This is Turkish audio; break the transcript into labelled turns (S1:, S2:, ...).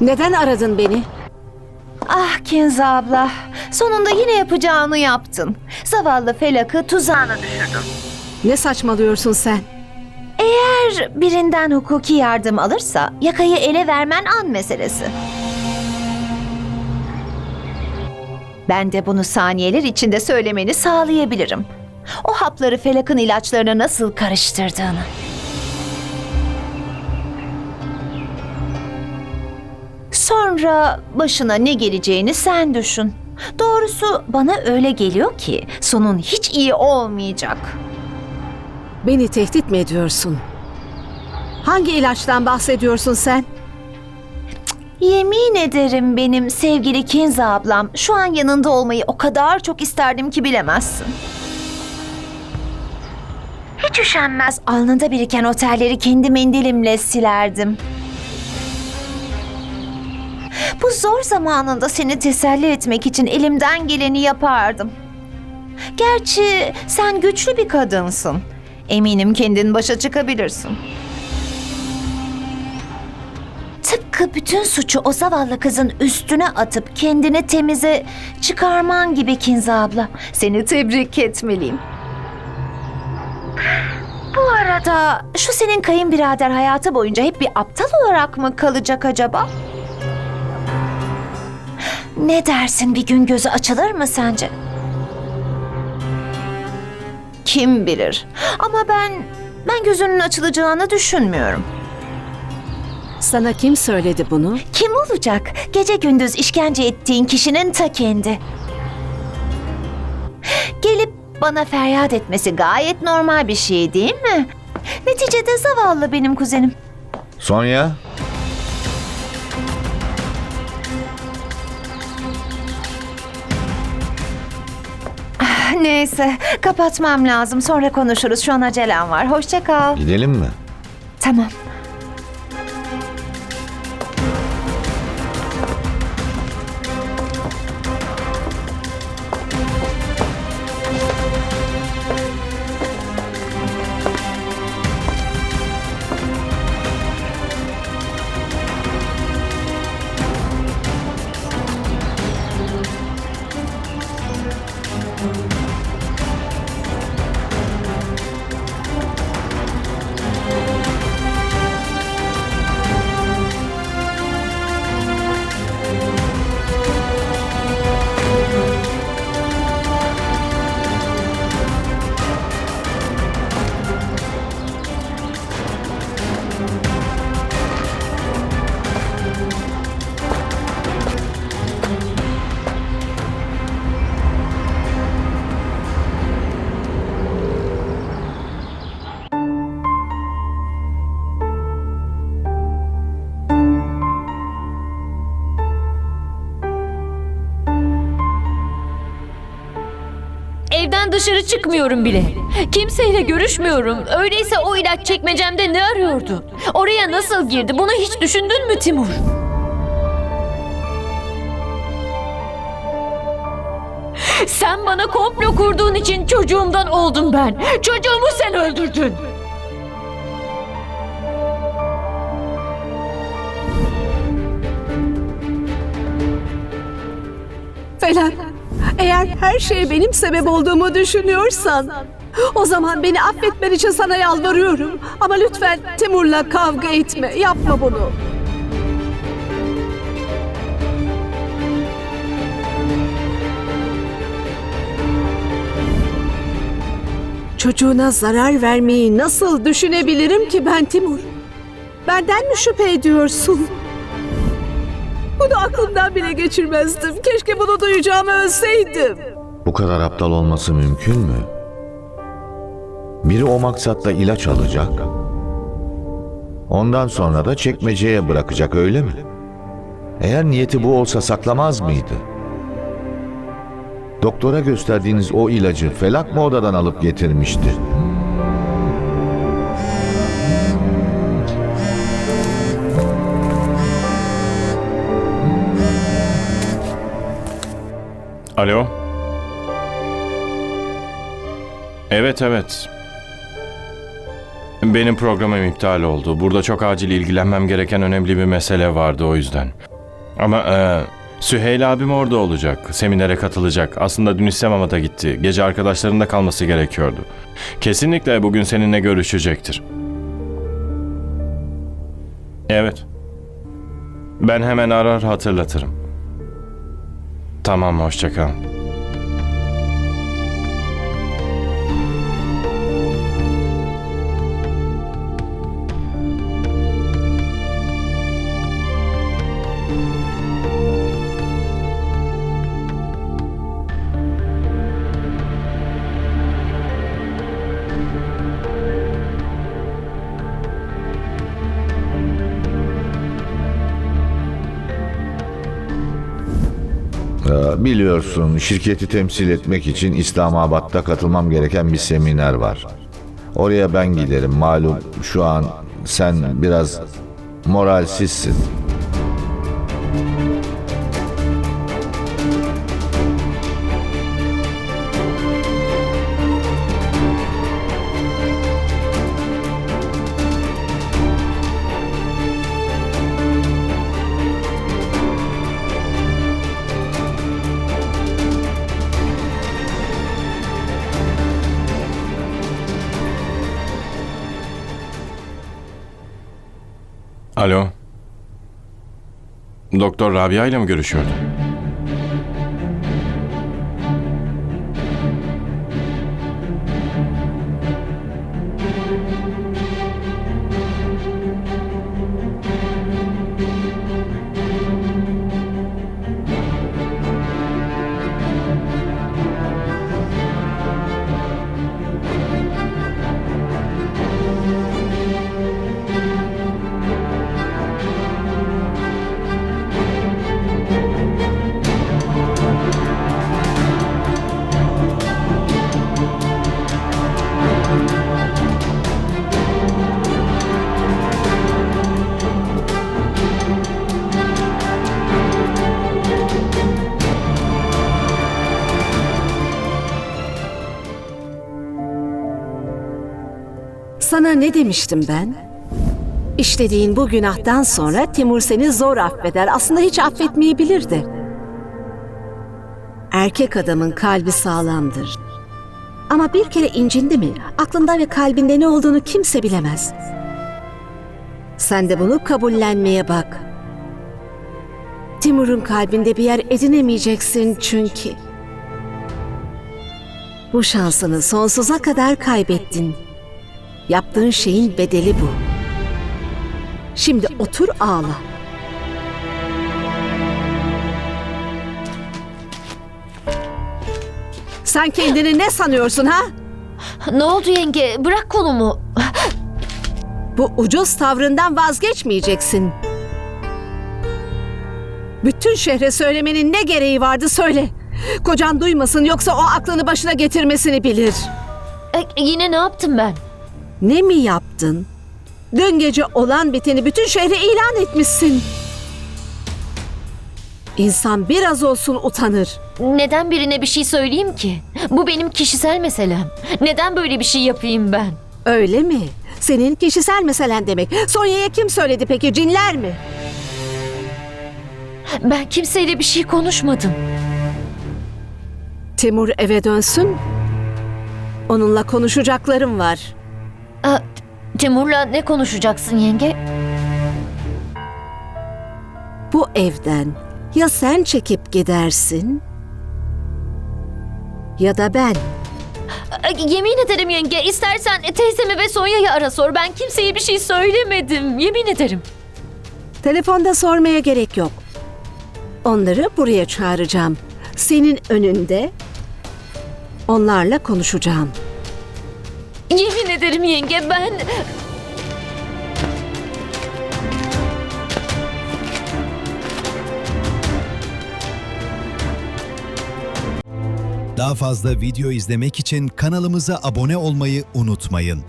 S1: Neden aradın beni?
S2: Ah Kenza abla, sonunda yine yapacağını yaptın. Zavallı Felak'ı tuzağına düşürdün.
S1: Ne saçmalıyorsun sen?
S2: Eğer birinden hukuki yardım alırsa yakayı ele vermen an meselesi. Ben de bunu saniyeler içinde söylemeni sağlayabilirim. O hapları Felak'ın ilaçlarına nasıl karıştırdığını. Sonra başına ne geleceğini sen düşün. Doğrusu bana öyle geliyor ki sonun hiç iyi olmayacak.
S1: Beni tehdit mi ediyorsun? Hangi ilaçtan bahsediyorsun sen?
S2: Yemin ederim benim sevgili Kenza ablam şu an yanında olmayı o kadar çok isterdim ki bilemezsin. Hiç üşenmez alnında biriken otelleri kendi mendilimle silerdim. Bu zor zamanında seni teselli etmek için elimden geleni yapardım. Gerçi sen güçlü bir kadınsın. Eminim kendin başa çıkabilirsin. Tıpkı bütün suçu o zavallı kızın üstüne atıp kendini temize çıkarman gibi Kinza abla. Seni tebrik etmeliyim. Bu arada şu senin kayınbirader hayatı boyunca hep bir aptal olarak mı kalacak acaba? Ne dersin bir gün gözü açılır mı sence? Kim bilir. Ama ben ben gözünün açılacağını düşünmüyorum.
S1: Sana kim söyledi bunu?
S2: Kim olacak? Gece gündüz işkence ettiğin kişinin ta kendi. Gelip bana feryat etmesi gayet normal bir şey değil mi? Neticede zavallı benim kuzenim.
S3: Sonya,
S2: Neyse kapatmam lazım sonra konuşuruz şu an acelem var. Hoşça kal.
S3: gidelim mi?
S2: Tamam.
S4: Evden dışarı çıkmıyorum bile. Kimseyle görüşmüyorum. Öyleyse o ilaç çekmecemde ne arıyordu? Oraya nasıl girdi? Bunu hiç düşündün mü Timur? Sen bana komplo kurduğun için çocuğumdan oldum ben. Çocuğumu sen öldürdün.
S1: Falan. Eğer her şeye benim sebep olduğumu düşünüyorsan... O zaman beni affetmen için sana yalvarıyorum. Ama lütfen Timur'la kavga etme. Yapma bunu. Çocuğuna zarar vermeyi nasıl düşünebilirim ki ben Timur? Benden mi şüphe ediyorsun? Bunu aklımdan bile geçirmezdim. Keşke bunu duyacağımı ölseydim.
S3: Bu kadar aptal olması mümkün mü? Biri o maksatla ilaç alacak. Ondan sonra da çekmeceye bırakacak öyle mi? Eğer niyeti bu olsa saklamaz mıydı? Doktora gösterdiğiniz o ilacı felak mı odadan alıp getirmişti?
S5: Alo. Evet evet. Benim programım iptal oldu. Burada çok acil ilgilenmem gereken önemli bir mesele vardı o yüzden. Ama e, Süheyl abim orada olacak. Seminere katılacak. Aslında dün İslamabad'a gitti. Gece arkadaşlarında kalması gerekiyordu. Kesinlikle bugün seninle görüşecektir. Evet. Ben hemen arar hatırlatırım. Tamam hoşça
S3: Biliyorsun şirketi temsil etmek için İslamabad'da katılmam gereken bir seminer var. Oraya ben giderim. Malum şu an sen biraz moralsizsin.
S5: Alo. Doktor Rabia ile mi görüşüyordun?
S1: Sana ne demiştim ben? İşlediğin bu günahtan sonra Timur seni zor affeder. Aslında hiç affetmeyebilirdi. Erkek adamın kalbi sağlamdır. Ama bir kere incindi mi, aklında ve kalbinde ne olduğunu kimse bilemez. Sen de bunu kabullenmeye bak. Timur'un kalbinde bir yer edinemeyeceksin çünkü. Bu şansını sonsuza kadar kaybettin. Yaptığın şeyin bedeli bu. Şimdi otur ağla. Sen kendini ne sanıyorsun ha?
S4: Ne oldu yenge? Bırak kolumu.
S1: Bu ucuz tavrından vazgeçmeyeceksin. Bütün şehre söylemenin ne gereği vardı söyle. Kocan duymasın yoksa o aklını başına getirmesini bilir.
S4: E, yine ne yaptım ben?
S1: Ne mi yaptın? Dün gece olan biteni bütün şehre ilan etmişsin. İnsan biraz olsun utanır.
S4: Neden birine bir şey söyleyeyim ki? Bu benim kişisel meselem. Neden böyle bir şey yapayım ben?
S1: Öyle mi? Senin kişisel meselen demek. Sonya'ya kim söyledi peki? Cinler mi?
S4: Ben kimseyle bir şey konuşmadım.
S1: Timur eve dönsün. Onunla konuşacaklarım var.
S4: Aa, Timur'la ne konuşacaksın yenge?
S1: Bu evden ya sen çekip gidersin ya da ben.
S4: Yemin ederim yenge istersen teyzemi ve Sonya'yı ara sor. Ben kimseye bir şey söylemedim. Yemin ederim.
S1: Telefonda sormaya gerek yok. Onları buraya çağıracağım. Senin önünde onlarla konuşacağım.
S4: Yemin ederim yenge ben...
S6: Daha fazla video izlemek için kanalımıza abone olmayı unutmayın.